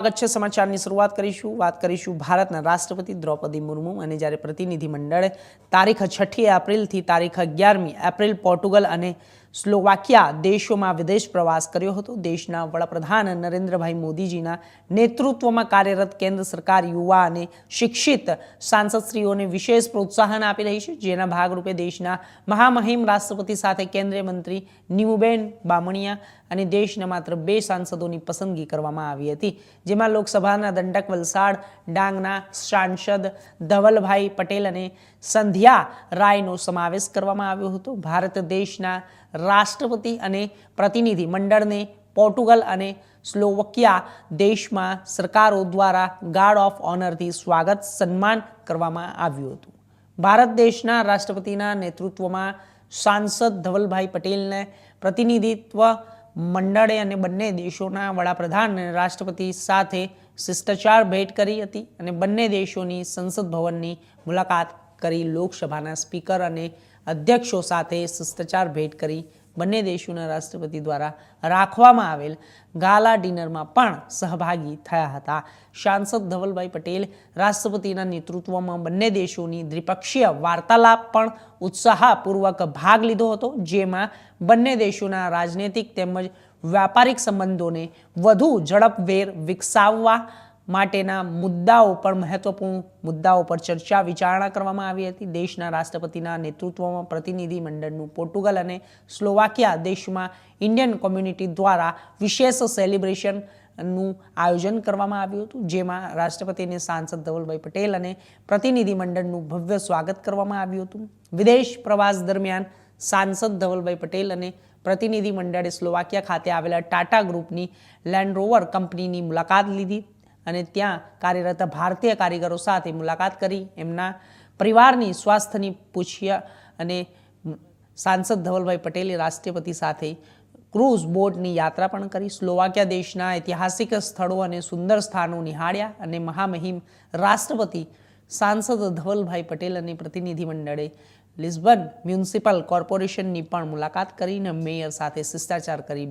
સ્વાગત છે સમાચારની શરૂઆત કરીશું. વાત કરીશું ભારતના રાષ્ટ્રપતિ દ્રૌપદી મુર્મુ અને જ્યારે પ્રતિનિધિ મંડળે તારીખ છઠ્ઠી એપ્રિલથી તારીખ અગિયારમી એપ્રિલ પોર્ટુગલ અને સ્લોવાકિયા દેશોમાં વિદેશ પ્રવાસ કર્યો હતો. દેશના વડાપ્રધાન નરેન્દ્રભાઈ મોદીજીના નેતૃત્વમાં કાર્યરત કેન્દ્ર સરકાર યુવા અને શિક્ષિત સાંસદશ્રીઓને વિશેષ પ્રોત્સાહન આપી રહી છે. જેના ભાગરૂપે દેશના મહામહિમ રાષ્ટ્રપતિ સાથે કેન્દ્રીય મંત્રી નીમુબેન બામણિયા અને દેશના માત્ર બે સાંસદોની પસંદગી કરવામાં આવી હતી. જેમાં લોકસભાના દંડક વલસાડ, ડાંગના સાંસદ ધવલભાઈ પટેલ અને સંધ્યા રાયનો સમાવેશ કરવામાં આવ્યો હતો. ભારત દેશના રાષ્ટ્રપતિ અને પ્રતિનિધિ મંડળને પોર્ટુગલ અને સ્લોવકિયા દેશમાં સરકારો દ્વારા ગાર્ડ ઓફ ઓનરથી સ્વાગત સન્માન કરવામાં આવ્યું હતું. ભારત દેશના રાષ્ટ્રપતિના નેતૃત્વમાં સાંસદ ધવલભાઈ પટેલને પ્રતિનિધિત્વ મંડળે અને બંને દેશોના વડાપ્રધાન અને રાષ્ટ્રપતિ સાથે શિષ્ટાચાર ભેટ કરી હતી અને બંને દેશોની સંસદ ભવનની મુલાકાત કરી લોકસભાના સ્પીકર અને અધ્યક્ષો સાથે શિષ્ટાચાર ભેટ કરી બંને દેશોના રાષ્ટ્રપતિ દ્વારા રાખવામાં આવેલ ગાલા ડિનરમાં પણ સહભાગી થયા હતા. સાંસદ ધવલભાઈ પટેલ રાષ્ટ્રપતિના નેતૃત્વમાં બંને દેશોની દ્વિપક્ષીય વાર્તાલાપ પણ ઉત્સાહપૂર્વક ભાગ લીધો હતો, જેમાં બંને દેશોના રાજનૈતિક તેમજ વ્યાપારિક સંબંધોને વધુ ઝડપભેર વિકસાવવા માટેના મુદ્દાઓ પર મહત્વપૂર્ણ મુદ્દાઓ પર ચર્ચા વિચારણા કરવામાં આવી હતી. દેશના રાષ્ટ્રપતિના નેતૃત્વમાં પ્રતિનિધિ મંડળનું પોર્ટુગલ અને સ્લોવાકિયા દેશમાં ઇન્ડિયન કોમ્યુનિટી દ્વારા વિશેષ સેલિબ્રેશનનું આયોજન કરવામાં આવ્યું હતું. જેમાં રાષ્ટ્રપતિને સાંસદ ધવલભાઈ પટેલ અને પ્રતિનિધિમંડળનું ભવ્ય સ્વાગત કરવામાં આવ્યું હતું. વિદેશ પ્રવાસ દરમિયાન સાંસદ ધવલભાઈ પટેલ અને પ્રતિનિધિમંડળે સ્લોવાકિયા ખાતે આવેલા ટાટા ગ્રુપની લેન્ડ રોવર કંપનીની મુલાકાત લીધી. અને ત્યાં કાર્યરત ભારતીય કારીગરો સાથે મુલાકાત કરી, એમના પરિવારની સ્વાસ્થ્યની પૂછ્યા અને સાંસદ ધવલભાઈ પટેલે રાષ્ટ્રપતિ સાથે ક્રૂઝ બોટની યાત્રા પણ કરી. સ્લોવાકિયા દેશના ઐતિહાસિક સ્થળો અને સુંદર સ્થાનો નિહાળ્યા અને મહામહિમ રાષ્ટ્રપતિ સાંસદ ધવલભાઈ પટેલ અને પ્રતિનિધિમંડળે લિસ્બન મ્યુનિસિપલ કોર્પોરેશનની પણ મુલાકાત કરીને મેયર સાથે શિષ્ટાચાર કરી